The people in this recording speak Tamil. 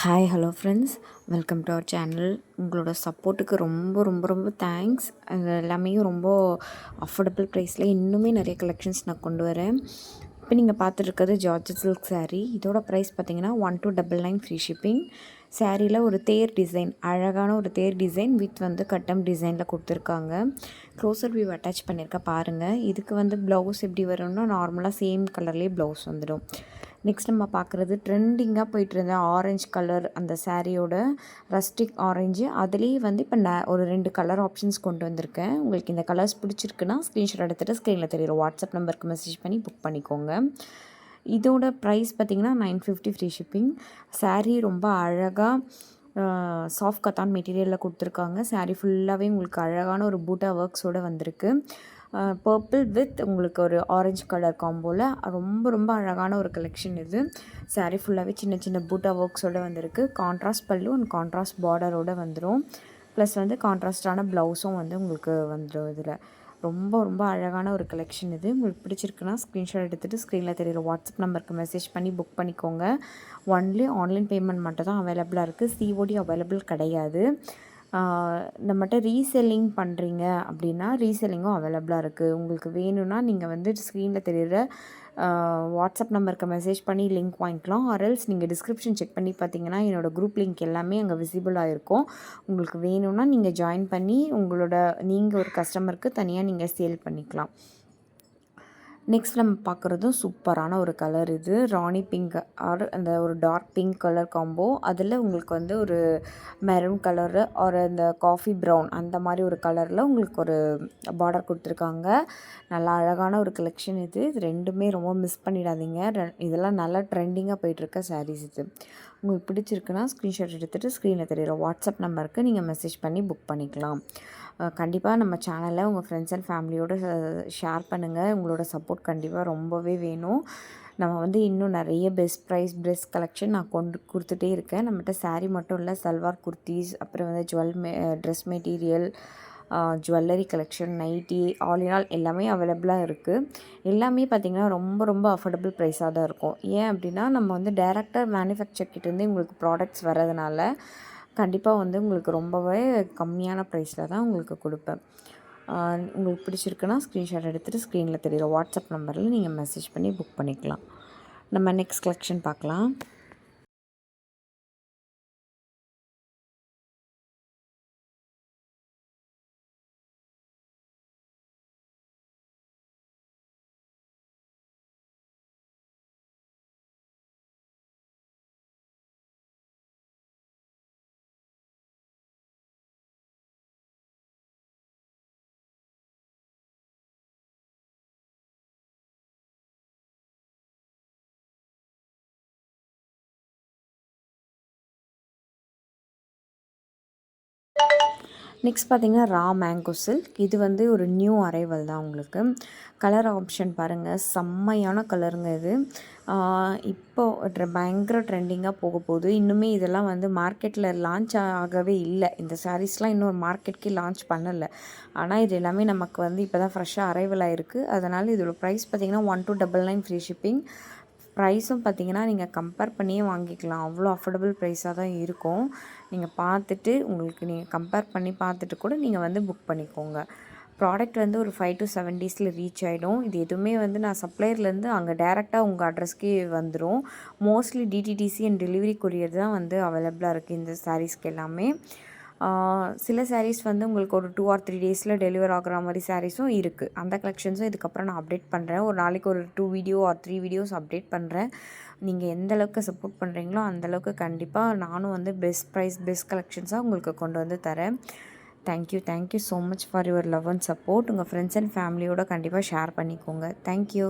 Hi hello friends welcome to our channel உங்களோட சப்போர்ட்டுக்கு ரொம்ப ரொம்ப ரொம்ப தேங்க்ஸ் அது எல்லாமே ரொம்ப அஃபோர்டபுள் ப்ரைஸில் இன்னுமே நிறைய கலெக்ஷன்ஸ் நான் கொண்டு வரேன். இப்போ நீங்கள் பார்த்துருக்கிறது ஜார்ஜ் சில்க் சாரீ இதோட ப்ரைஸ் பார்த்தீங்கன்னா one two double nine free shipping சாரியில் ஒரு தேர் டிசைன் அழகான ஒரு தேர் டிசைன் வித் வந்து கட்டம் டிசைனில் கொடுத்துருக்காங்க. க்ளோசர் வியூ அட்டாச் பண்ணியிருக்க பாருங்கள் இதுக்கு வந்து ப்ளவுஸ் எப்படி வரும்னா நார்மலாக சேம் கலர்லேயே ப்ளவுஸ் வந்துடும். நெக்ஸ்ட் நம்ம பார்க்குறது ட்ரெண்டிங்காக போயிட்டு இருந்த ஆரஞ்சு கலர் அந்த சாரியோட ரஸ்டிக் ஆரஞ்சு அதுலேயே வந்து இப்போ நான் ஒரு ரெண்டு கலர் ஆப்ஷன்ஸ் கொண்டு வந்திருக்கேன். உங்களுக்கு இந்த கலர்ஸ் பிடிச்சிருக்குன்னா ஸ்க்ரீன்ஷாட் எடுத்துகிட்டு ஸ்க்ரீனில் தெரியுற வாட்ஸ்அப் நம்பருக்கு மெசேஜ் பண்ணி புக் பண்ணிக்கோங்க. இதோட ப்ரைஸ் பார்த்திங்கன்னா nine fifty free shipping sari ரொம்ப அழகாக சாஃப்ட் கத்தான் மெட்டீரியலில் கொடுத்துருக்காங்க. சாரீ ஃபுல்லாகவே உங்களுக்கு அழகான ஒரு பூட்டா ஒர்க்ஸோடு வந்திருக்கு. பர்பிள் வித் உங்களுக்கு ஒரு ஆரஞ்சு கலர் காம்போவில் ரொம்ப ரொம்ப அழகான ஒரு கலெக்ஷன் இது. சாரீ ஃபுல்லாகவே சின்ன சின்ன பூட்டா ஒர்க்ஸோடு வந்திருக்கு. கான்ட்ராஸ்ட் பல்லு அண்ட் கான்ட்ராஸ்ட் பார்டரோடு வந்துடும் ப்ளஸ் வந்து கான்ட்ராஸ்டான ப்ளவுஸும் வந்து உங்களுக்கு வந்துடும் இதில். ரொம்ப ரொம்ப அழகான ஒரு கலெக்ஷன் இது. உங்களுக்கு பிடிச்சிருக்குன்னா ஸ்க்ரீன்ஷாட் எடுத்துகிட்டு ஸ்க்ரீனில் தெரியுற வாட்ஸ்அப் நம்பருக்கு மெசேஜ் பண்ணி புக் பண்ணிக்கோங்க. ஒன்லி ஆன்லைன் பேமெண்ட் மட்டும் தான் அவைலபிளாக இருக்குது சிஓடி அவைலபிள் கிடையாது. நம்மகிட்ட ரீசெல்லிங் பண்ணுறீங்க அப்படின்னா ரீசெல்லிங்கும் அவைலபிளாக இருக்குது உங்களுக்கு வேணும்னா நீங்கள் வந்து ஸ்க்ரீனில் தெரிகிற வாட்ஸ்அப் நம்பருக்கு மெசேஜ் பண்ணி லிங்க் வாங்கிக்கலாம். ஆர்எல்ஸ் நீங்கள் டிஸ்கிரிப்ஷன் செக் பண்ணி பார்த்தீங்கன்னா என்னோடய குரூப் லிங்க் எல்லாமே அங்கே விசிபிளாக இருக்கும். உங்களுக்கு வேணும்னா நீங்கள் ஜாயின் பண்ணி உங்களோட நீங்கள் ஒரு கஸ்டமருக்கு தனியாக நீங்கள் சேல் பண்ணிக்கலாம். நெக்ஸ்ட் நம்ம பார்க்குறதும் சூப்பரான ஒரு கலர் இது. ராணி பிங்க் ஆர் அந்த ஒரு டார்க் பிங்க் கலர் காம்போ அதில் உங்களுக்கு வந்து ஒரு மெரூன் கலரு ஒரு அந்த காஃபி ப்ரௌன் அந்த மாதிரி ஒரு கலரில் உங்களுக்கு ஒரு பார்டர் கொடுத்துருக்காங்க. நல்லா அழகான ஒரு கலெக்ஷன் இது. இது ரெண்டுமே ரொம்ப மிஸ் பண்ணிடாதீங்க. இதெல்லாம் நல்லா ட்ரெண்டிங்காக போயிட்டுருக்க சாரீஸ் இது. உங்களுக்கு பிடிச்சிருக்குன்னா ஸ்க்ரீன்ஷாட் எடுத்துகிட்டு ஸ்க்ரீனில் தெரியுற வாட்ஸ்அப் நம்பருக்கு நீங்கள் மெசேஜ் பண்ணி புக் பண்ணிக்கலாம். கண்டிப்பாக நம்ம சேனலில் உங்கள் ஃப்ரெண்ட்ஸ் அண்ட் ஃபேமிலியோடு ஷேர் பண்ணுங்கள் உங்களோட சப்போர்ட் கண்டிப்பாக ரொம்பவே வேணும். நம்ம வந்து இன்னும் நிறைய பெஸ்ட் ப்ரைஸ் பெஸ்ட் கலெக்ஷன் நான் கொண்டு கொடுத்துட்டே இருக்கேன். நம்மகிட்ட சாரீ மட்டும் இல்லை சல்வார் குர்த்திஸ் அப்புறம் வந்து ஜுவல் மே dress material jewellery collection nighty all in all எல்லாமே அவைலபிளாக இருக்குது எல்லாமே பார்த்திங்கன்னா ரொம்ப ரொம்ப அஃபோர்டபுள் ப்ரைஸாக தான் இருக்கும். ஏன் அப்படின்னா நம்ம வந்து டேரெக்டாக மேனுஃபேக்சர் கிட்டேருந்து உங்களுக்கு ப்ராடக்ட்ஸ் வர்றதுனால கண்டிப்பாக வந்து உங்களுக்கு ரொம்பவே கம்மியான ப்ரைஸில் தான் உங்களுக்கு கொடுப்பேன். உங்களுக்கு பிடிச்சிருக்குன்னா ஸ்க்ரீன்ஷாட் எடுத்துகிட்டு ஸ்க்ரீனில் தெரியுற வாட்ஸ்அப் நம்பரில் நீங்கள் மெசேஜ் பண்ணி புக் பண்ணிக்கலாம். நம்ம நெக்ஸ்ட் கலெக்ஷன் பார்க்கலாம். நெக்ஸ்ட் பார்த்திங்கன்னா ரா மேங்கோ சில்க் இது வந்து ஒரு நியூ அரைவல் தான் உங்களுக்கு. கலர் ஆப்ஷன் பாருங்கள் செம்மையான கலருங்க இது. இப்போது பயங்கர ட்ரெண்டிங்காக போக போகுது. இன்னுமே இதெல்லாம் வந்து மார்க்கெட்டில் லான்ச் ஆகவே இல்லை. இந்த சாரீஸ்லாம் இன்னும் மார்க்கெட்கே லான்ச் பண்ணலை. ஆனால் இது எல்லாமே நமக்கு வந்து இப்போ தான் ஃப்ரெஷ்ஷாக அரைவல் ஆகிருக்கு அதனால் இதோட ப்ரைஸ் பார்த்திங்கன்னா one two double nine free shipping ப்ரைஸும் பார்த்திங்கன்னா நீங்கள் கம்பேர் பண்ணியே வாங்கிக்கலாம். அவ்வளோ அஃபோர்டபுள் ப்ரைஸாக தான் இருக்கும். நீங்கள் பார்த்துட்டு உங்களுக்கு நீங்கள் கம்பேர் பண்ணி பார்த்துட்டு கூட நீங்கள் வந்து புக் பண்ணிக்கோங்க. ப்ராடக்ட் வந்து ஒரு ஃபைவ் டு செவன் டேஸில் ரீச் ஆகிடும் இது எதுவுமே வந்து நான் சப்ளையர்லேருந்து அங்கே டேரெக்டாக உங்கள் அட்ரஸ்க்கே வந்துடும் mostly DTDC and delivery courier தான் வந்து அவைலபிளாக இருக்குது இந்த சாரீஸ்க்கு எல்லாமே. சில சாரீஸ் வந்து உங்களுக்கு ஒரு டூ ஆர் த்ரீ டேஸில் டெலிவர் ஆகிற மாதிரி சாரீஸும் இருக்குது அந்த கலெக்ஷன்ஸும் இதுக்கப்புறம் நான் அப்டேட் பண்ணுறேன் ஒரு நாளைக்கு ஒரு two video or three videos update பண்ணுறேன் நீங்கள் எந்த அளவுக்கு சப்போர்ட் பண்ணுறீங்களோ அந்தளவுக்கு கண்டிப்பாக நானும் வந்து பெஸ்ட் ப்ரைஸ் பெஸ்ட் கலெக்ஷன்ஸாக உங்களுக்கு கொண்டு வந்து தரேன். Thank you thank you so much for your love and support உங்கள் ஃப்ரெண்ட்ஸ் அண்ட் ஃபேமிலியோட கண்டிப்பாக ஷேர் பண்ணிக்கோங்க. தேங்க்யூ